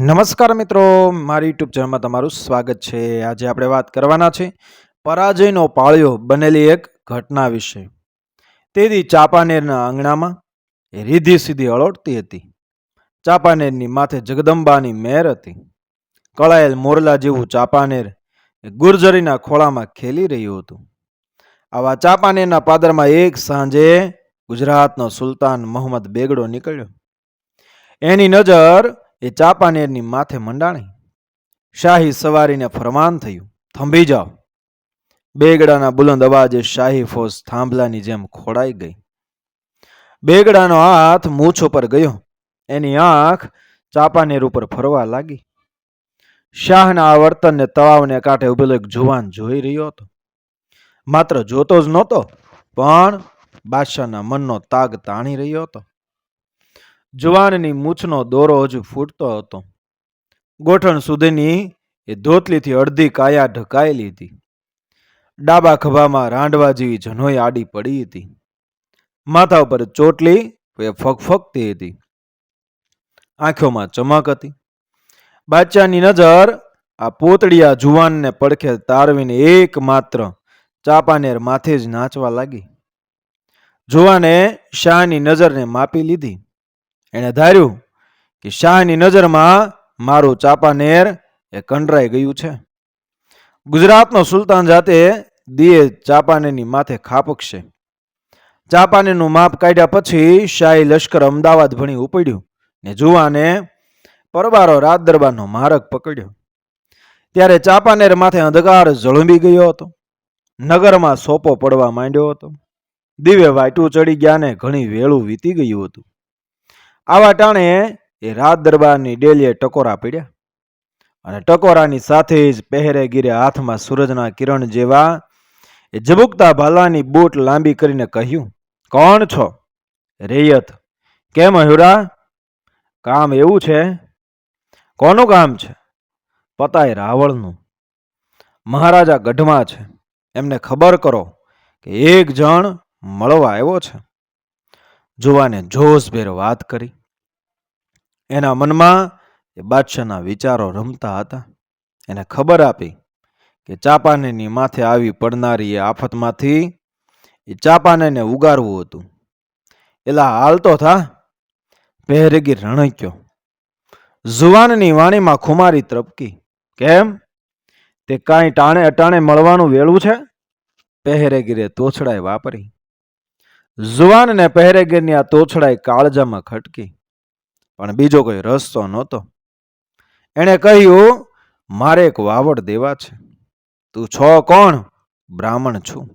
નમસ્કાર મિત્રો, મારી યુટ્યુબ ચેનલમાં તમારું સ્વાગત છે. આજે આપણે વાત કરવાના છે પરાજયનો પાળ્યો બનેલી એક ઘટના વિશે. તેથી ચાંપાનેરના આંગણામાં રીધી સીધી અળોટતી હતી. ચાંપાનેરની માથે જગદંબાની મેર હતી. કળાયેલ મોરલા જેવું ચાંપાનેર ગુર્જરીના ખોળામાં ખેલી રહ્યું હતું. આવા ચાંપાનેરના પાદરમાં એક સાંજે ગુજરાતનો સુલતાન મોહમ્મદ બેગડો નીકળ્યો. એની નજર એ ચાંપાનેરની માથે મંડાણી. શાહી સવારીને ફરમાન થયું, થંભી જાઓ. બેગડાના બુલંદ અવાજે શાહી ફોજ થાંભલાની જેમ ખોડાઈ ગઈ. બેગડાનો હાથ મૂછ ઉપર ગયો, એની આંખ ચાપાનેર ઉપર ફરવા લાગી. શાહના આ વર્તનને તળાવને કાંઠે ઉભેલો એક જુવાન જોઈ રહ્યો હતો. માત્ર જોતો જ નહોતો, પણ બાદશાહના મનનો તાગ તાણી રહ્યો હતો. જુવાનની મૂછનો દોરો હજુ ફૂટતો હતો. ગોઠણ સુધીની એ ધોતલીથી અડધી કાયા ઢકાયેલી હતી ડાબા ખભામાં રાંડવા જેવી જનોઈ આડી પડી હતી. માથા ઉપર ચોટલી એ ફગફગતી હતી. આંખોમાં ચમક હતી. બાચ્યાની નજર આ પોતડિયા જુવાનને પડખે તારવીને એકમાત્ર ચાપાનેર માથે જ નાચવા લાગી. જુવાને શાહની નજરને માપી લીધી. એણે ધાર્યું કે શાહની નજરમાં મારું ચાપાનેર એ કંડરાઈ ગયું છે. ગુજરાતનો સુલતાન જાતે દીએ ચાપાનેરની માથે ખાપકશે. ચાપાનેરનું માપ કાઢ્યા પછી શાહી લશ્કર અમદાવાદ ભણી ઉપડ્યું ને જુવાને પરબારો રાત દરબારનો માર્ગ પકડ્યો. ત્યારે ચાપાનેર માથે અંધકાર ઝળંબી ગયો હતો. નગરમાં સોપો પડવા માંડ્યો હતો. દિવે વાટું ચડી ગયા ને ઘણી વેળું વીતી ગયું હતું. આવા ટાણે એ રાત દરબારની ડેલીએ ટકોરા પીડ્યા. અને ટકોરાની સાથે જ પહેરે ગીરે હાથમાં સૂરજના કિરણ જેવા એ ઝબુકતા ભાલાની બૂટ લાંબી કરીને કહ્યું, કોણ છો? રેયત. કેમ હ્યુરા કામ એવું છે? કોનું કામ છે? પતાય રાવળનું. મહારાજા ગઢમાં છે. એમને ખબર કરો કે એક જણ મળવા આવ્યો છે. જુવાને જોશભેર વાત કરી. એના મનમાં એ બાદશાહના વિચારો રમતા હતા. એને ખબર આપી કે ચાપાનેની માથે આવી પડનારી એ આફતમાંથી એ ચાપાનેને ઉગારવું હતું. એલા હાલતો થા, પહેરેગી રણક્યો. જુવાનની વાણીમાં ખુમારી ત્રપકી કેમ? તે કાંઈ ટાણે અટાણે મળવાનું વેળું છે? પહેરેગીરે તોછડાઈ વાપરી. જુવાનને પહેરેગીરની આ તોછડાઈ કાળજામાં ખટકી. પણ બીજો કોઈ રસ્તો નહોતો. એણે કહ્યું, મારે એક વાવડ દેવા છે. તું છો કોણ? બ્રાહ્મણ છું.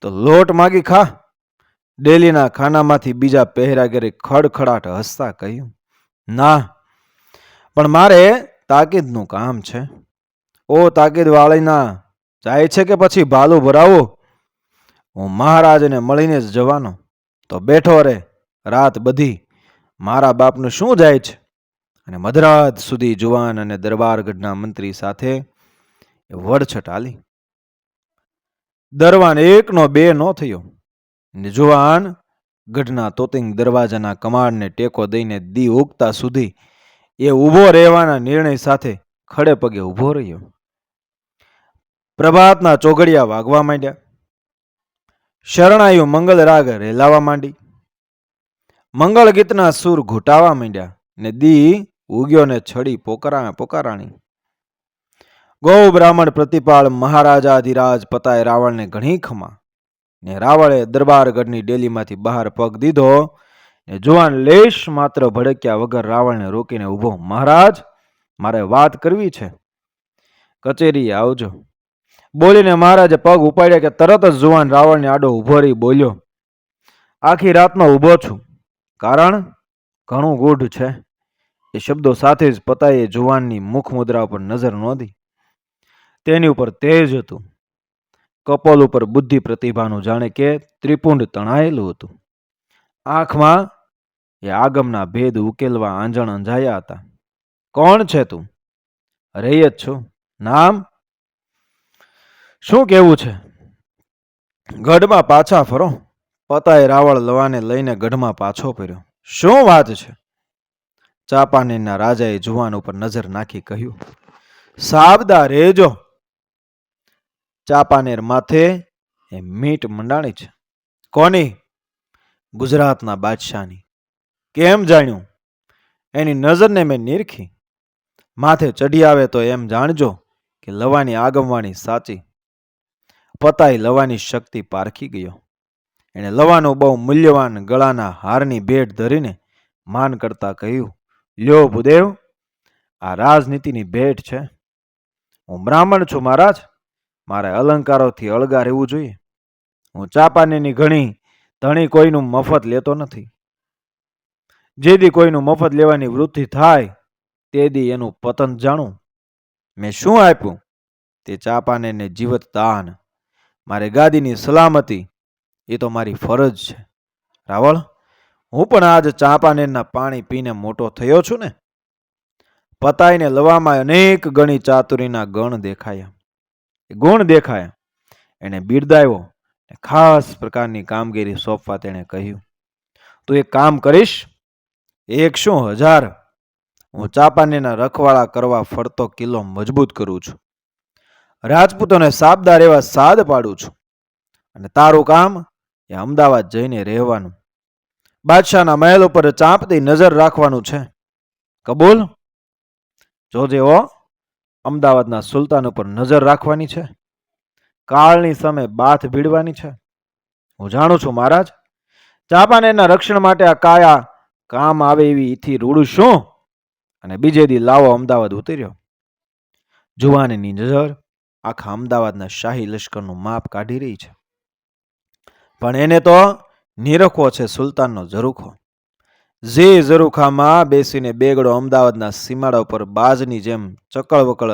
તો લોટ માગી ખા. ડેલીના ખાનામાંથી બીજા પહેરાગેરી ખડખડાટ હસતા કહ્યું, ના, પણ મારે તાકીદનું કામ છે. ઓ તાકીદ વાળીના જાય છે કે પછી ભાલું ભરાવો? હું મહારાજને મળીને જ જવાનો. તો બેઠો રે, રાત બધી. મારા બાપનું શું જાય છે? અને મધરાત સુધી જુવાન અને દરબારગઢના મંત્રી સાથે એ વડછટ આલી. દરવાન એકનો બે નો થયો. ને જુવાન ગઢના તોતિંગ દરવાજાના કમાડને ટેકો દઈને દી ઉગતા સુધી એ ઊભો રહેવાના નિર્ણય સાથે ખડે પગે ઊભો રહ્યો. પ્રભાતના ચોઘડિયા વાગવા માંડ્યા. શરણાયું મંગલ રાગ રેલાવા માંડી. મંગળ ગીતના સૂર ઘૂંટાવા માંડ્યા ને દી ઉગ્યો ને છડી પોકરા પોકારાણી. ગૌ બ્રાહ્મણ પ્રતિપાળ મહારાજાધિરાજ પતાય રાવણને ઘણી ખમા ને રાવળે દરબારગઢની ડેલીમાંથી બહાર પગ દીધો ને જુવાન લેશ માત્ર ભડક્યા વગર રાવણને રોકીને ઊભો, મહારાજ, મારે વાત કરવી છે. કચેરીએ આવજો. બોલીને મહારાજે પગ ઉપાડ્યા કે તરત જ જુવાન રાવણને આડો ઊભો રહી બોલ્યો, આખી રાતનો ઊભો છું. કારણ ઘણું ગૂઢ છે. એ શબ્દો સાથે જ પતાએ જુવાનની મુખ મુદ્રા ઉપર નજર નોંધી. તેની ઉપર તેજ હતું. કપોલ ઉપર બુદ્ધિ પ્રતિભાનું જાણે કે ત્રિપુંડ તણાયેલું હતું. આંખમાં એ આગમના ભેદ ઉકેલવા આંજણ અંજાયા હતા. કોણ છે તું? રૈયત છું? નામ? શું કેવું છે? ગઢમાં પાછા ફરો. પતાએ રાવળ લવાને લઈને ગઢમાં પાછો ફર્યો. શું વાત છે? ચાપાનેરના રાજાએ જુવાન ઉપર નજર નાખી કહ્યું સાબદા રેજો ચાપાનેર માથે એ મીટ મંડાણી છે. કોની? ગુજરાતના બાદશાહની. કેમ જાણ્યું? એની નજરને મેં નિરખી. માથે ચડી આવે તો એમ જાણજો કે લવાની આગમવાણી સાચી. પતાઈ લવાની શક્તિ પારખી ગયો. એણે લવાનો બહુ મૂલ્યવાન ગળાના હારની ભેટ ધરીને માન કરતા કહ્યું, લ્યો ભૂદેવ, આ રાજનીતિની ભેટ છે. હું બ્રાહ્મણ છું મહારાજ. મારે અલંકારોથી અળગા રહેવું જોઈએ. હું ચાપાનેની ઘણી ધણી કોઈનું મફત લેતો નથી. જેદી કોઈનું મફત લેવાની વૃત્તિ થાય તેદી એનું પતન જાણું. મેં શું આપ્યું? તે ચાપાનેને જીવત દાન. મારે ગાદીની સલામતી એ તો મારી ફરજ છે. રાવળ, હું પણ આજ ચાંપાનેરના પાણી પીને મોટો થયો છું ને? પતાઈને લવામાં અનેક ગણી ચાતુરીના ગણ દેખાયા. ગુણ દેખાયા. એણે બિરદાવ્યો ખાસ પ્રકારની કામગીરી સોંપવા તેણે કહ્યું, તું એક કામ કરીશ? એક શું હજાર? હું ચાંપાનેરના રખવાળા કરવા ફરતો કિલ્લો મજબૂત કરું છું. રાજપૂતોને સાબદાર એવા સાદ પાડું છું. અને તારું કામ એ અમદાવાદ જઈને રહેવાનું. બાદશાહના મહેલ ઉપર ચાંપતી નજર રાખવાનું છે. કબૂલ? ઓ અમદાવાદના સુલતાન ઉપર નજર રાખવાની છે. કાળની સામે બાથ ભીડવાની છે. હું જાણું છું મહારાજ ચાંપાનેરના રક્ષણ માટે આ કાયા કામ આવે એવી ઈથી રૂડું શું? અને બીજે દી લાવો અમદાવાદ ઉતર્યો. જુવાનની નજર આખા અમદાવાદના શાહી લશ્કરનું માપ કાઢી રહી છે. પણ એને તો નિરખો છે સુલતાનનો ઝરૂખો. જે ઝરૂખામાં બેસીને બેગડો અમદાવાદના સીમાડા ઉપર બાજની જેમ ચકળ વકળ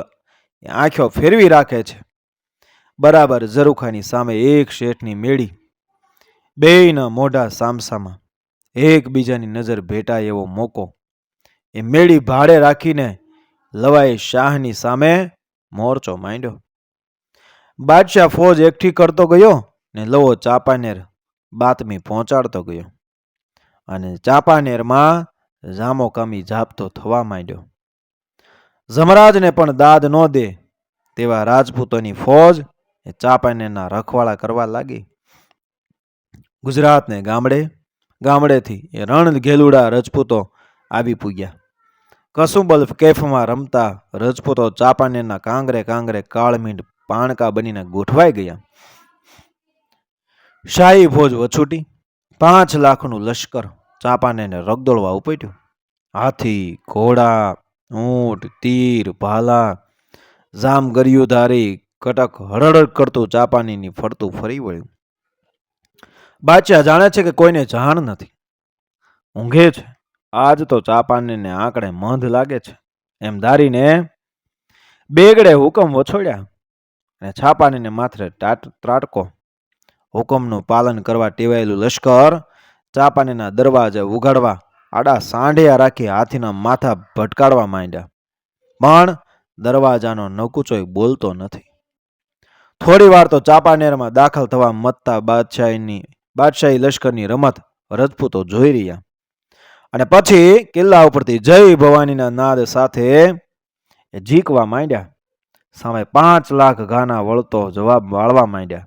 આંખો ફેરવી રાખે છે. બરાબર ઝરૂખાની સામે એક શેઠની મેળી, બેયના મોઢા સામસામાં, એકબીજાની નજર ભેટાય એવો મોકો. એ મેળી ભાડે રાખીને લવાઈ શાહની સામે મોરચો માંડ્યો. બાદશાહ ફોજ એકઠી કરતો ગયો ને લવો ચાપાનેર બાતમી પહોંચાડતો ગયો. અને ચાપાનેરમાં જામો કમી જાપતો થવા માંડ્યો. જમરાજને પણ દાદ ન દે તેવા રાજપૂતોની ફોજ એ ચાપાનેરના રખવાળા કરવા લાગી. ગુજરાતને ગામડે, ગામડેથી એ રણ ઘેલુડા રજપૂતો આવી પૂગ્યા. કસુંબલ કેફમાં રમતા રજપૂતો ચાપાનેરના કાંગરે કાંગરે કાળમીંડ પાણકા બનીને ગોઠવાઈ ગયા. શાહી ફોજ વછૂટી, પાંચ લાખનું લશ્કર ચાંપાનેરને રગદોળવા ઉપટ્યું. હાથી, ઘોડા, ઊંટ, તીર, ભાલા, જામ ગરિયુધારી કટક હળહળ કરતું ચાંપાનીની ફરતું ફરી વળ્યું. બાચ્યા જાણે છે કે કોઈને જાણ નથી. ઊંઘે છે. આજ તો ચાપાનીને આંકડે મંધ લાગે છે. એમ ધારીને બેગડે હુકમ વછોડ્યા. અને છાપાનીને માથે ત્રાટકો હુકમનું પાલન કરવા ટેવાયેલું લશ્કર ચાપાનીના દરવાજે ઉગાડવા આડા સાંઢિયા રાખી હાથીના માથા ભટકાડવા માંડ્યા. પણ દરવાજાનો નકુચોય બોલતો નથી. થોડી વાર તો ચાપાનેરમાં દાખલ થવા મતતા બાદશાહીની, બાદશાહી લશ્કરની રમત રજપૂતો જોઈ રહ્યા. અને પછી કિલ્લા ઉપરથી જય ભવાનીના નાદ સાથે જીકવા માંડ્યા. સામે પાંચ લાખ ઘાના વળતો જવાબ વાળવા માંડ્યા.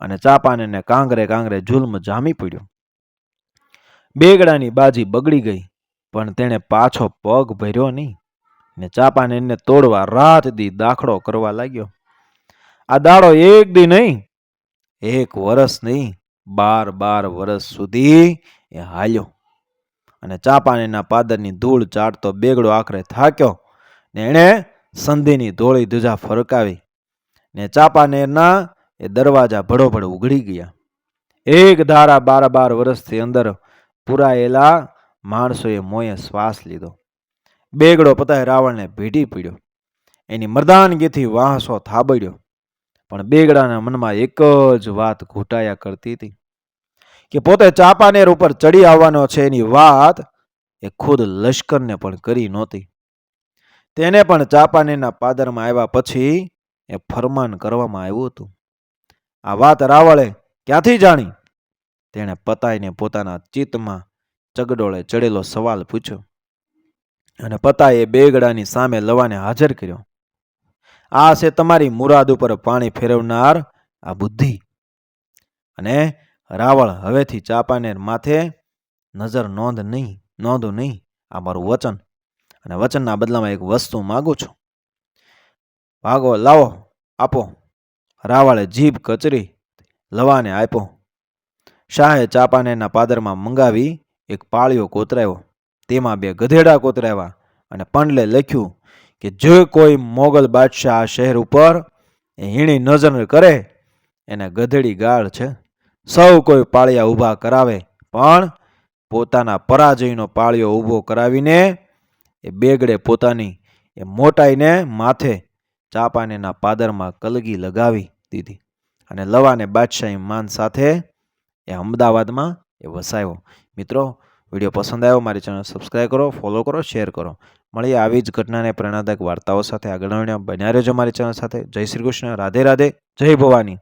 અને ચાપાનેરને કાંગરે કાંગરે જુલ્મ જામી પડ્યો. બેગડાની બાજી બગડી ગઈ, પણ તેણે પાછો પગ ભર્યો નહીં ને ચાપાનેરને તોડવા રાત દી દાખલો કરવા લાગ્યો. આ દાડો એક દી નહીં, એક વરસ નહીં, બાર બાર વરસ સુધી એ હાલ્યો. અને ચાપાનેરના પાદરની ધૂળ ચાટતો બેગડો આખરે થાક્યો ને એણે સંધિની ધોળી ધુજા ફરકાવી ને ચાપાનેરના એ દરવાજા ભડોભડ ઉઘડી ગયા. એક ધારા બાર બાર વર્ષથી અંદર પુરાયેલા માણસોએ મોંએ શ્વાસ લીધો. બેગડો પતાય રાવણને ભેટી પીડ્યો. એની મરદાનગીથી વાહસો થાબડ્યો. પણ બેગડાના મનમાં એક જ વાત ઘૂંટાયા કરતી હતી કે પોતે ચાપાનેર ઉપર ચડી આવવાનો છે એની વાત એ ખુદ લશ્કરને પણ કરી નહોતી. તેને પણ ચાપાનેરના પાદરમાં આવ્યા પછી એ ફરમાન કરવામાં આવ્યું હતું. આ વાત રાવળે ક્યાંથી જાણી? તેણે પતાઈને પોતાના ચિત્તમાં ચગડોળે ચડેલો સવાલ પૂછ્યો અને પતાએ બેગડાની સામે લવાને હાજર કર્યો. આ છે તમારી મુરાદ ઉપર પાણી ફેરવનાર આ બુદ્ધિ. અને રાવળ હવેથી ચાપાનેર માથે નજર નોંધ નહીં, નોંધું નહીં આ મારું વચન. અને વચનના બદલામાં એક વસ્તુ માગું છું. ભાગો, લાવો, આપો. રાવળે જીભ કચરી લવાને આપ્યો. શાહે ચાપાનેના પાદરમાં મંગાવી એક પાળિયો કોતરાયો. તેમાં બે ગધેડા કોતરાવ્યા અને પાંડલે લખ્યું કે જે કોઈ મોગલ બાદશાહ આ શહેર ઉપર એ હીણી નજર કરે, એને ગધેડી ગાળ છે. સૌ કોઈ પાળિયા ઊભા કરાવે, પણ પોતાના પરાજયનો પાળિયો ઊભો કરાવીને એ બેગડે પોતાની, એ મોટાઈને માથે ચાપાનેના પાદરમાં કલગી લગાવી દીધી અને લવાને બાદશાહી માન સાથે એ અમદાવાદમાં એ વસાયો. મિત્રો, વીડિયો પસંદ આવ્યો, મારી ચેનલ સબસ્ક્રાઈબ કરો, ફોલો કરો, શેર કરો. મળીએ આવી જ ઘટનાને પ્રેરણાદાયક વાર્તાઓ સાથે. આગળ બન્યા રહેજો મારી ચેનલ સાથે. જય શ્રી કૃષ્ણ. રાધે રાધે. જય ભવાની.